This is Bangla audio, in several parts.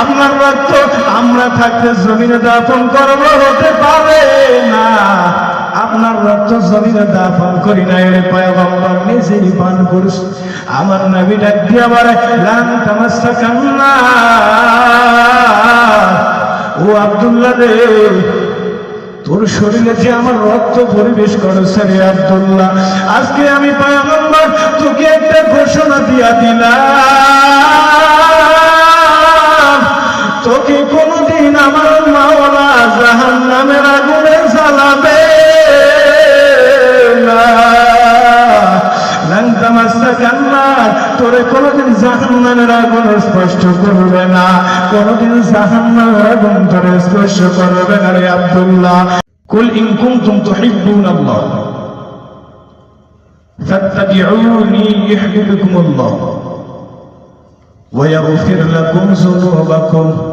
আপনার রক্ত আমরা থাকতে জমিনে দাফন করব হতে পারে না। আপনার রক্ত জমিনে দাফন করি না এর পয়গম্বর নিজেই পান করছে আমার নবী ডাক দিয়ে বলে, লান ও আব্দুল্লাহ রে, তোর শরীরে যে আমার রক্ত পরিবেশ করেছে রে আব্দুল্লাহ, আজকে আমি পয়গম্বর, তোকে একটা ঘোষণা দিয়া দিলাম। তোকে কোনদিন আমার মাওলা জাহান নামের আগুনে জ্বালাবে না লান তামাসসাকান নার, তোরে কোনদিন জাহান্নামের আগুন স্পষ্ট করবে না কোনদিন জাহান্নামের আগুন তোরে স্পর্শ করবে না রে আব্দুল্লাহ কুল ইন কুনতুম তুহিব্বুন আল্লাহ فاتبعوني يحببكم الله ويغفر لكم ذنوبكم والله غفور رحيم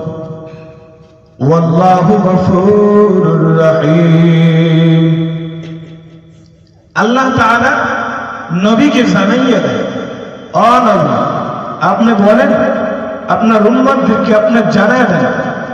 আল্লাহ তারা নবীকে জানাইয়া দেয় অনবী আপনি বলেন, আপনার উম্মতদেরকে আপনার জানায় দেন,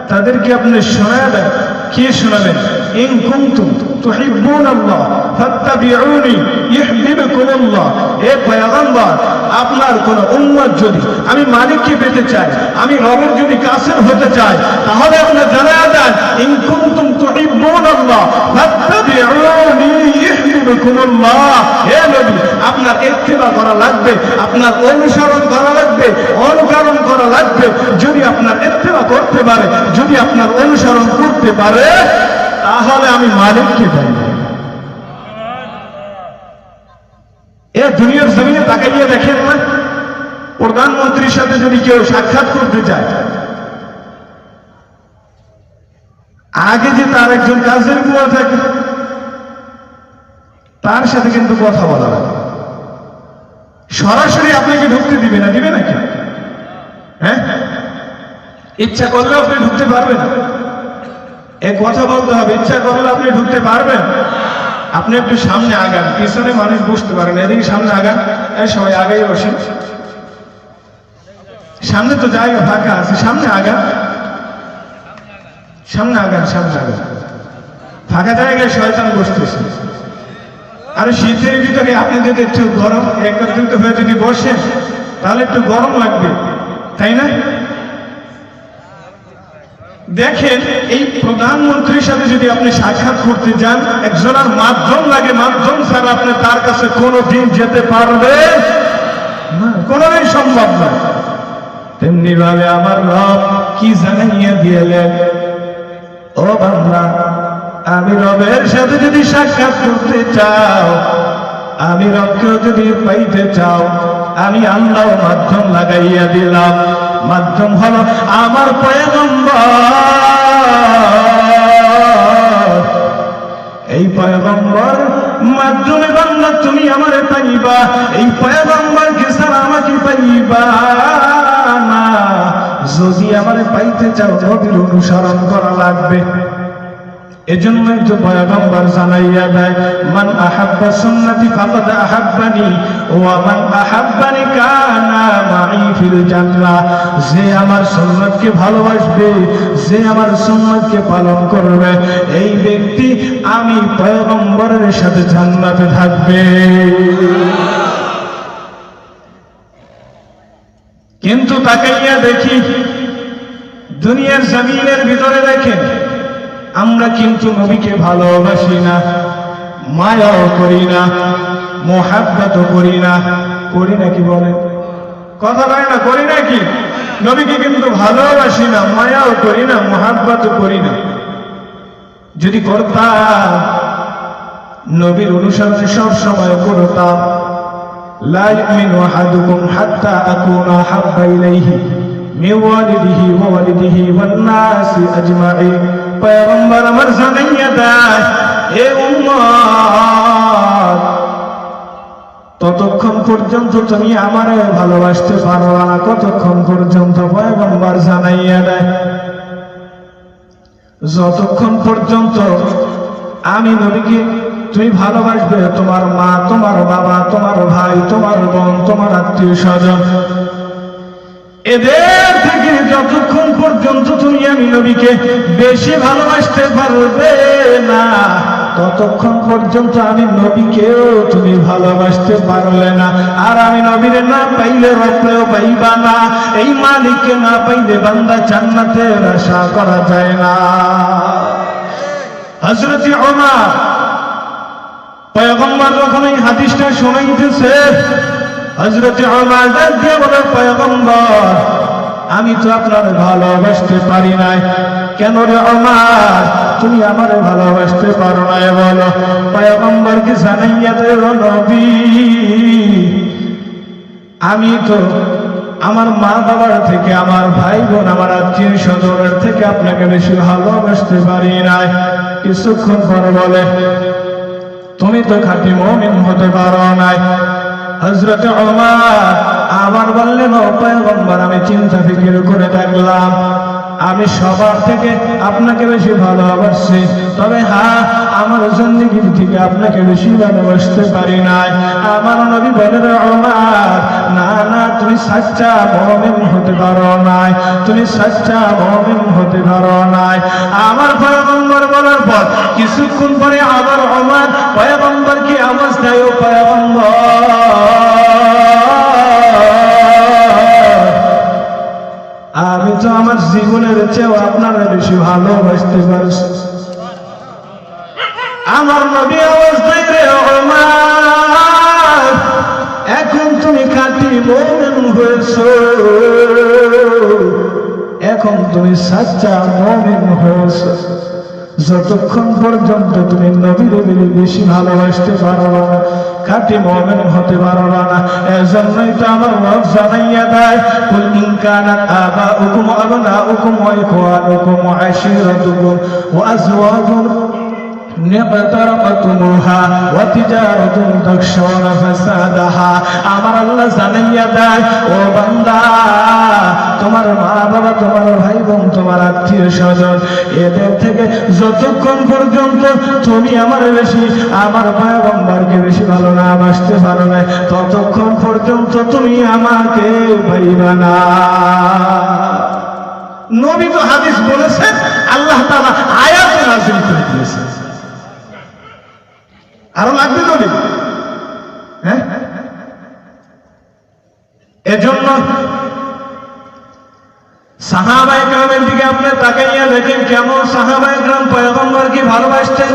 তাদেরকে আপনি শোনায় দেন, কে শোনাবেন? ইন কুনতুম তুহিব্বুন আল্লাহ ফাত্তাবিউনি ইউহিব্বুকুম আল্লাহ এ পয়গম্বর, আপনার কোন উম্মত যদি আমি মালিককে পেতে চাই, আমি রবের যদি কাসের হতে চাই, তাহলে আপনি জানায় দেন, ইন কুনতুম তুহিব্বুন আল্লাহ, ফাত্তাবিউনি ইউহিব্বুকুমুল্লাহ হে নবী আপনার ইত্তেবা করা লাগবে, আপনার অনুসরণ করা লাগবে, অনুকরণ করা লাগবে। যদি আপনার ইত্তেবা করতে পারে, যদি আপনার অনুসরণ করতে পারে তাহলে আমি মালিককে দেয় এ দুনিয়ার জমিনে তাকাইয়ে দেখেন না? প্রধানমন্ত্রীর সাথে যদি কেউ সাক্ষাৎ করতে চায়। আগে যে তার একজন কাজের বুয়া থাকে, তার সাথে কিন্তু কথা বলা সরাসরি আপনাকে ঢুকতে দিবে না, দিবে নাকি? হ্যাঁ? ইচ্ছা করলে আপনি ঢুকতে পারবেন। এ কথা বলতে হবে, ইচ্ছা করলে আপনি ঢুকতে পারবেন। আপনি একটু সামনে আগান, পিছনে মানুষ বুঝতে পারেন এদিকে সামনে আগান সবাই আগাই বসেন। সামনে তো জায়গা ফাঁকা আছে, সামনে আগান। সামনে আগান সামনে আগান। ফাঁকা জায়গায় শয়তান বসতেছে। আর শীতের ভিতরে আপনি যদি একটু গরম একত্রিত হয়ে যদি বসেন, তাহলে একটু গরম লাগবে, তাই না? দেখেন, এই প্রধানমন্ত্রীর সাথে যদি আপনি সাক্ষাৎ করতে যান একজনের মাধ্যম লাগে, মাধ্যম ছাড়া আপনি তার কাছে কোনো দিন যেতে পারবেন না। কোনোদিন সম্ভব না। তেমনি ভাবে আমার রব কি জানাইয়া দিয়েলেন ও বাংলা আমি রবের সাথে যদি সাক্ষাৎ করতে চাও, আমি রবকেও যদি পাইতে চাও, আমি আল্লাহ মাধ্যম লাগাইয়া দিলাম। মাধ্যম হলো আমার পয়গম্বর। এই পয়গম্বর, মাধ্যমে বাংলা তুমি আমার পাইবা। এই পয়গম্বরকে ছাড়া আমাকে পাইবা যদি আমার পাইতে চাও, নবীর অনুসরণ করা লাগবে। এজন্যই তো পয়গম্বর জানাইয়া দেয়, মান আহাব্বা সুন্নতি ফাকাদ আহাব্বানি ওয়া মান আহাব্বানি কানা মাই ফিল জান্নাহ। যে আমার সুন্নতকে ভালোবাসবে, যে আমার সুন্নতকে পালন করবে, এই ব্যক্তি আমি পয়গম্বরের সাথে জান্নাতে থাকবে। কিন্তু তাকাইয়া দেখি, দুনিয়ার জমিনের ভিতরে দেখেন আমরা কিন্তু নবীকে ভালোবাসি না মায়াও করি না মোহাব্বতও করি না করি নাকি বলে কথা বলে না করি নাকি নবীকে কিন্তু ভালোবাসি না মায়াও করি না মোহাব্বতও করি না যদি করতাম নবীর অনুসরণ সব সময় করতাম لا يؤمن أحدكم حتى أكون أحب إليه من والده وولده والناس أجمعين পয়গম্বর আমার জানাইয়া এ উম্মত ততক্ষণ পর্যন্ত তুমি আমারে ভালোবাসতে পারো না, কতক্ষণ পর্যন্ত পয়গম্বর জানাইয়া দেয়। যতক্ষণ পর্যন্ত আমি নবীকে তুমি ভালোবাসবে, তোমার মা, তোমার বাবা, তোমার ভাই, তোমার বোন, তোমার আত্মীয় স্বজন এদের থেকে যতক্ষণ পর্যন্ত তুমি আমি নবীকে বেশি ভালোবাসতে পারবে না, ততক্ষণ পর্যন্ত আমি নবীকেও তুমি ভালোবাসতে পারলে না। আর আমি নবীর না পাইলে রপলেও পাইবা না, এই মালিককে না পাইলে বান্দা জান্নাতের আশা করা যায় না। হজরতি ওমর, পয়গম্বর যখন এই হাদিসটা শোনাইতেছে হজরত আমি তো আপনার ভালোবাসতে পারি নাই। কেন রে ওমর তুমি আমারে ভালোবাসতে পারো না বলো। পয়গম্বরকে জানাইয়া দেব আমি তো আমার মা বাবার থেকে, আমার ভাই বোন আমার আত্মীয় স্বজনের থেকে আপনাকে বেশি ভালোবাসতে পারি নাই। কিছুক্ষণ পর বলে, তুমি তো খাঁটি মমিন হতে পারো নাই। হজরত আবার বললেন আমি চিন্তা ফিকির করে দেখলাম আমি সবার থেকে আপনাকে বেশি ভালোবাসছি তবে হ্যাঁ আমার জিন্দগির থেকে আপনাকে বেশি ভালোবাসতে পারি নাই। আমার নবী বলে রে ওমর, না না, তুমি সাচ্চা মমিন হতে পারো নাই। তুমি সাচ্চা মমিন হতে পারো নাই। আমার পয়গম্বর বলার পর কিছুক্ষণ পরে আবার ওমর পয়গম্বর কি অবস্থায় ও পয়গম্বর আমি তো আমার জীবনের চেয়েও আপনারা বেশি ভালোবাসতে পারছি। আমার নবী অবস্থায় এখন তুমি কাটি মোমেন হয়েছ। এখন তুমি সাচ্চা মোমেন হয়েছ। যতক্ষণ পর্যন্ত তুমি নবীর বেলে বেশি ভালোবাসতে পারো না, খাটি মমেন হতে পারো না, এজন্যই তো আমার রব জানাইয়া দেয়, কুল ইনকানাত আবা উকুম আবনা উকুম ওয়া ইখওয়ানুকুম ওয়া আশিরাতুকুম ওয়া আজওয়াজুন আমার আল্লাহ জানাইয়া দেয়, ও বান্দা, তোমার মা বাবা তোমার ভাই বোন তোমার আত্মীয় স্বজন এদের থেকে যতক্ষণ পর্যন্ত তুমি আমার বেশি, আমার পয়গম্বরকে বেশি ভালো না বাসতে পারো না, ততক্ষণ পর্যন্ত তুমি আমাকে পাইবা না। নবী তো হাদিস বলেছেন, আল্লাহ তাআলা আয়াত নাযিল করে দিয়েছেন। আরও লাগবে নবী হ্যাঁ? এজন্য সাহাবা একরামের দিকে আপনি তাকাইয়া দেখেন কেমন সাহাবা একরাম পয়গম্বরকে ভালোবাসতেন?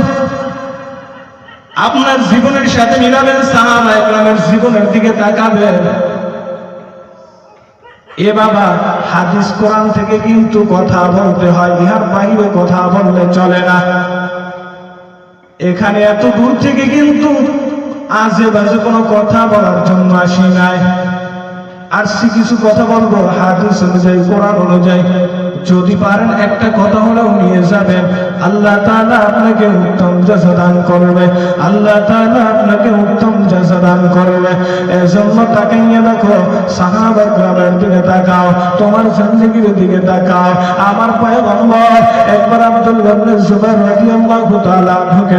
আপনার জীবনের সাথে মিলাবেন সাহাবা একরামের জীবনের দিকে তাকাবেন। এ বাবা, হাদিস কোরআন থেকে কিন্তু কথা বলতে হয়, ইহার বাইরে কথা বললে চলে না। এখানে এত দূর থেকে কিন্তু আজে বাজে কোনো কথা বলার জন্য আসি নাই। আসছি কিছু কথা বলব, হাদিস অনুযায়ী, কোরআন অনুযায়ী। যদি পারেন একটা কথা হলেও নিয়ে যাবেন। আল্লাহ তাআলা আপনাকে উত্তম জাযা দান করবে। আল্লাহ তাআলা আপনাকে উত্তম জাযা দান করবে। এজন্য তাকাইয়া দেখো, সাহাবা গ্রামের দিকে তাকাও, তোমার জিন্দেগির দিকে তাকাও। আমার পয়গম্বর একবার আব্দুল্লাহ ইবনে জুবাইর রাদিয়াল্লাহু তাআলা ঢুকে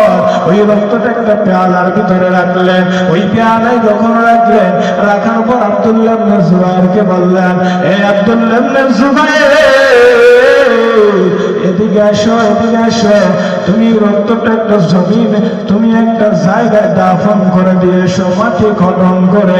ওই রক্তটা একটা পেয়ালার ভিতরে রাখলেন। ওই পেয়ালাই যখন রাখলেন, রাখার পর আব্দুল্লাহ জুবাইরকে বললেন, এ আব্দুল্লাহ জুবাইর, এদিকে এদিকে তুমি রক্তটা একটা তুমি একটা জায়গায় দাফন করে দিয়েছ মাটি খনন করে।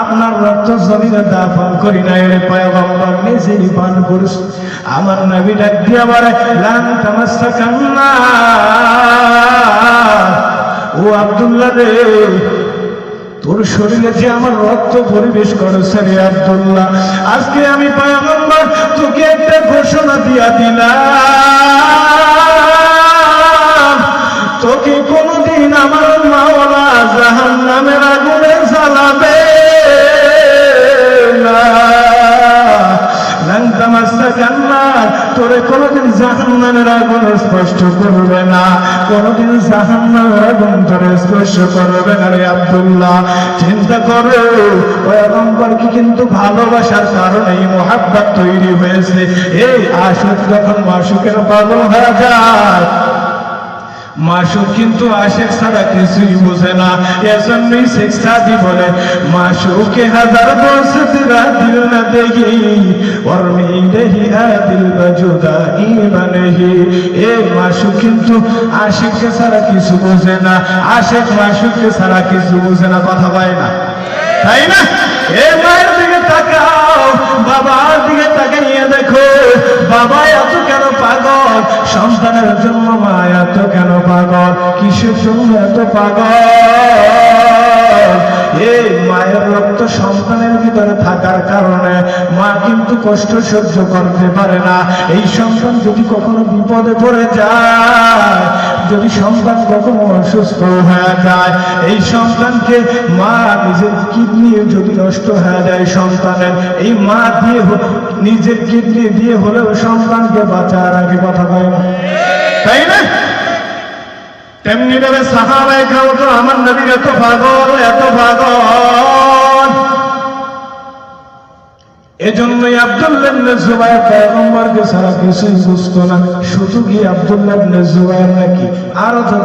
আপনার রক্ত জমিনে দাফন করি না এর পয়গম্বর, নিজেই পান করছে আমার নবী ডাক দিয়া বলে, লান তামাসসা কান্না। ও আব্দুল্লাহ রে, তোর শরীরে যে আমার রক্ত পরিবেশ করেছে রে আব্দুল্লাহ, আজকে আমি পয়গম্বর, তোকে একটা ঘোষণা দিয়া দিলাম। কোনদিন জাহান্নামের আগুন স্পষ্ট করবে না, কোনদিন জাহান্নামের আগুন ধরে স্পর্শ করবে না রে আব্দুল্লাহ। চিন্তা করো ওই আদমকরকে কিন্তু ভালোবাসার কারণে এই মোহাব্বত তৈরি হয়েছে। এই আশুক যখন মাসুকের পাগল হয়ে যায় মাসুক কিন্তু আশেক ছাড়া কিছুই বুঝে না। এজন্যই শিক্ষা দি বলে, মাসুকে হাজার বছর না দেখি ওর এ মাসুক কিন্তু ছাড়া কিছু বোঝে না। মাসুককে ছাড়া কিছু না, কথা পায় না। তাই না? এ মায়ের দিকে তাকাও, বাবার দিকে তাকাইয়া দেখো, বাবা এত কেন পাগল? সন্তানের জন্য মা এত কেন এই মায়ের রক্ত সন্তানের ভিতরে থাকার কারণে মা কিন্তু কষ্ট সহ্য করতে পারে না। এই সন্তান যদি কখনো বিপদে পড়ে যায়, যদি সন্তান কখনো অসুস্থ হয়ে যায়, এই সন্তানকে মা নিজের কিডনি যদি নষ্ট হয়ে যায় সন্তানের, এই মা দিয়ে নিজের কিডনি দিয়ে হলেও সন্তানকে বাঁচার আগে কথা কয় না তাই না? তেমনি ভাবে সাহাবাই খাও তো আমার নবীর এত পাগল এত পাগল। এজন্যই আব্দুল্লাহ জুবাইর পয়গম্বরকে সারা কিছুই বুঝতো না। শুধু কি আব্দুল্লাহ জুবাইর নাকি? আরও তো